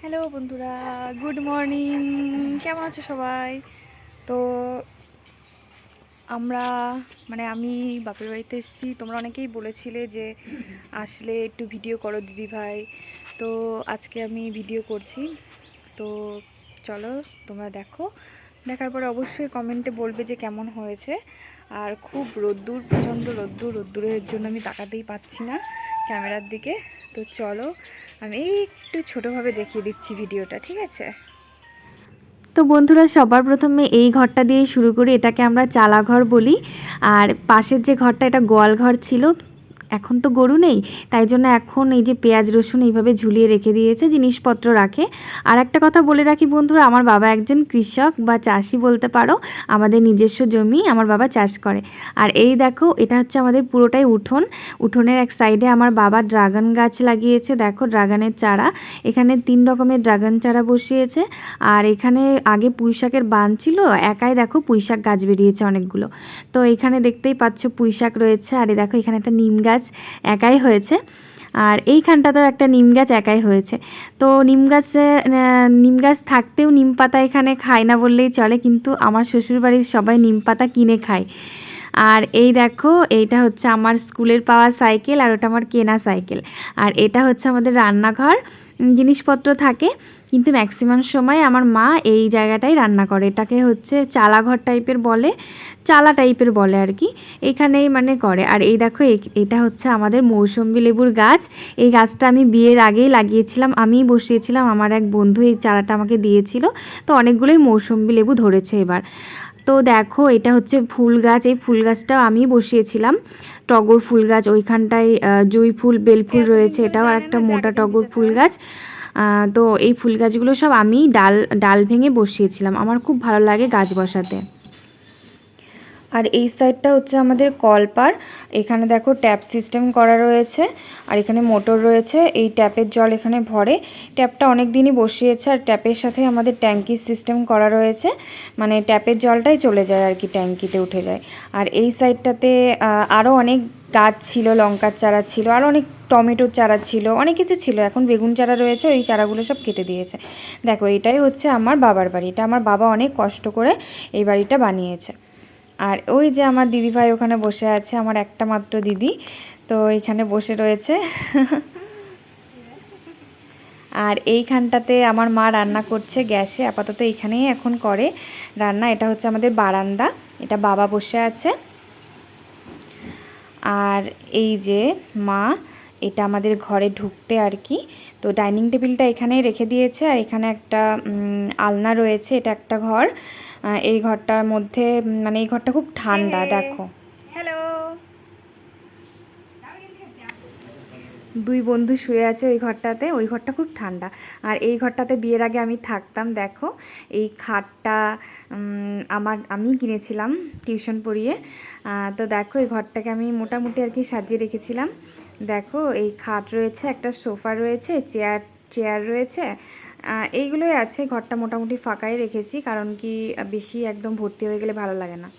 Hello বন্ধুরা, good morning. কেমন আছো সবাই? তো আমরা মানে আমি বাপের বাড়িতে এসেছি। তোমরা অনেকেই বলেছিলে যে আসলে একটু ভিডিও করো দিদি ভাই। তো আজকে আমি ভিডিও করছি। তো চলো, তোমরা দেখো। দেখার পরে অবশ্যই কমেন্টে বলবে যে কেমন হয়েছে। আর খুব রোদ্দুর, প্রচণ্ড রোদ্দুর। রোদ্দুরের জন্য আমি তাকাতেই পাচ্ছি না। ক্যামেরার দিকে। তো চলো, আমি একটু ছোটোভাবে দেখিয়ে দিচ্ছি ভিডিওটা, ঠিক আছে? তো বন্ধুরা, সবার প্রথমে এই ঘরটা দিয়ে শুরু করি। এটাকে আমরা চালা ঘর বলি। আর পাশের যে ঘরটা, এটা গোয়াল ঘর ছিল। এখন তো গরু নেই, তাই জন্য এখন এই যে পেঁয়াজ, রসুন এইভাবে ঝুলিয়ে রেখে দিয়েছে, জিনিসপত্র রাখে। আর একটা কথা বলে রাখি বন্ধুরা, আমার বাবা একজন কৃষক বা চাষি বলতে পারো, আমাদের নিজস্ব জমি, আমার বাবা চাষ করে। আর এই দেখো, এটা হচ্ছে আমাদের পুরোটাই উঠোন। উঠোনের এক সাইডে আমার বাবা ড্রাগন গাছ লাগিয়েছে, দেখো ড্রাগনের চারা। এখানে তিন রকমের ড্রাগন চারা বসিয়েছে। আর এখানে আগে পুঁইশাকের বান ছিল, একাই দেখো পুঁইশাক গাছ বেরিয়েছে অনেকগুলো। তো এখানে দেখতেই পাচ্ছ পুঁইশাক রয়েছে, আর দেখো এখানে একটা নিম গাছ একাই হয়েছে। আর এইখানটাতেও একটা নিম গাছ একাই হয়েছে। তো নিম গাছে নিম গাছ থাকতেও নিম পাতা এখানে খায় না বললেই চলে, কিন্তু আমার শ্বশুরবাড়ির সবাই নিম পাতা কিনে খায়। আর এই দেখো, এইটা হচ্ছে আমার স্কুলের পাওয়া সাইকেল আর ওটা আমার কেনা সাইকেল। আর এটা হচ্ছে আমাদের রান্নাঘর। জিনিসপত্র থাকে। কিন্তু ম্যাক্সিমাম সময় আমার মা এই জায়গাটাই রান্না করে। এটাকে হচ্ছে চালাঘর টাইপের বলে চালা টাইপের বলে আর কি। এখানেই মানে করে। আর এই দেখো এটা হচ্ছে আমাদের মৌসম্বি লেবুর গাছ। এই গাছটা আমি বিয়ের আগেই লাগিয়েছিলাম। আমিই বসিয়েছিলাম। আমার এক বন্ধু এই চারাটা আমাকে দিয়েছিল। তো অনেকগুলোই মৌসম্বি লেবু ধরেছে এবার। তো দেখো এটা হচ্ছে ফুল গাছ। এই ফুল গাছটাও আমি বসিয়েছিলাম। টগর ফুল গাছ ওইখানটায় জুঁই ফুল বেল ফুল রয়েছে। এটাও আর একটা মোটা টগর ফুল গাছ। তো এই ফুল গাছগুলো সব আমি ডাল ডাল ভেঙে বসিয়েছিলাম। আমার খুব ভালো লাগে গাছ বসাতে। আর এই সাইডটা হচ্ছে আমাদের কলপার এখানে দেখো ট্যাপ সিস্টেম করা রয়েছে আর এখানে মোটর রয়েছে। এই ট্যাপের জল এখানে ভরে। ট্যাপটা অনেক দিনই বসিয়েছে আর ট্যাপের সাথে আমাদের ট্যাঙ্কির সিস্টেম করা রয়েছে। মানে ট্যাপের জলটাই চলে যায় আর কি, ট্যাঙ্কিতে উঠে যায়। আর এই সাইডটাতে আরও অনেক গাছ ছিল, লঙ্কার চারা ছিল, আর অনেক টমেটোর চারা ছিল, অনেক কিছু ছিল। এখন বেগুন চারা রয়েছে, ওই চারাগুলো সব কেটে দিয়েছে। দেখো, এটাই হচ্ছে আমার বাবার বাড়ি। এটা আমার বাবা অনেক কষ্ট করে এই বাড়িটা বানিয়েছে। আর ওই যে আমার দিদিভাই ওখানে বসে আছে, আমার একটা মাত্র দিদি, তো এখানে বসে রয়েছে। আর এইখানটাতে আমার মা রান্না করছে গ্যাসে, আপাতত এখানেই এখন করে রান্না। এটা হচ্ছে আমাদের বারান্দা, এটা বাবা বসে আছে। আর এই যে মা এটা আমাদের ঘরে ঢুকতে আর কি। তো ডাইনিং টেবিলটা এখানেই রেখে দিয়েছে আর এখানে একটা আলনা রয়েছে এটা একটা ঘর। এই ঘরটার মধ্যে মানে এই ঘরটা খুব ঠান্ডা দেখো হ্যালো দুই বন্ধু শুয়ে আছে ওই ঘরটাতে, ওই ঘরটা খুব ঠান্ডা। আর এই ঘরটাতে বিয়ের আগে আমি থাকতাম, দেখো। এই খাটটা আমার, আমি কিনেছিলাম টিউশন পড়িয়ে। তো দেখো, এই ঘরটাকে আমি মোটামুটি আর কি সাজিয়ে রেখেছিলাম। দেখো, এই খাট রয়েছে, একটা সোফা রয়েছে, চেয়ার চেয়ার রয়েছে। এইগুলোই আছে, ঘরটা মোটামুটি ফাঁকাই রেখেছি, কারণ কি, বেশি একদম ভর্তি হয়ে গেলে ভালো লাগে না।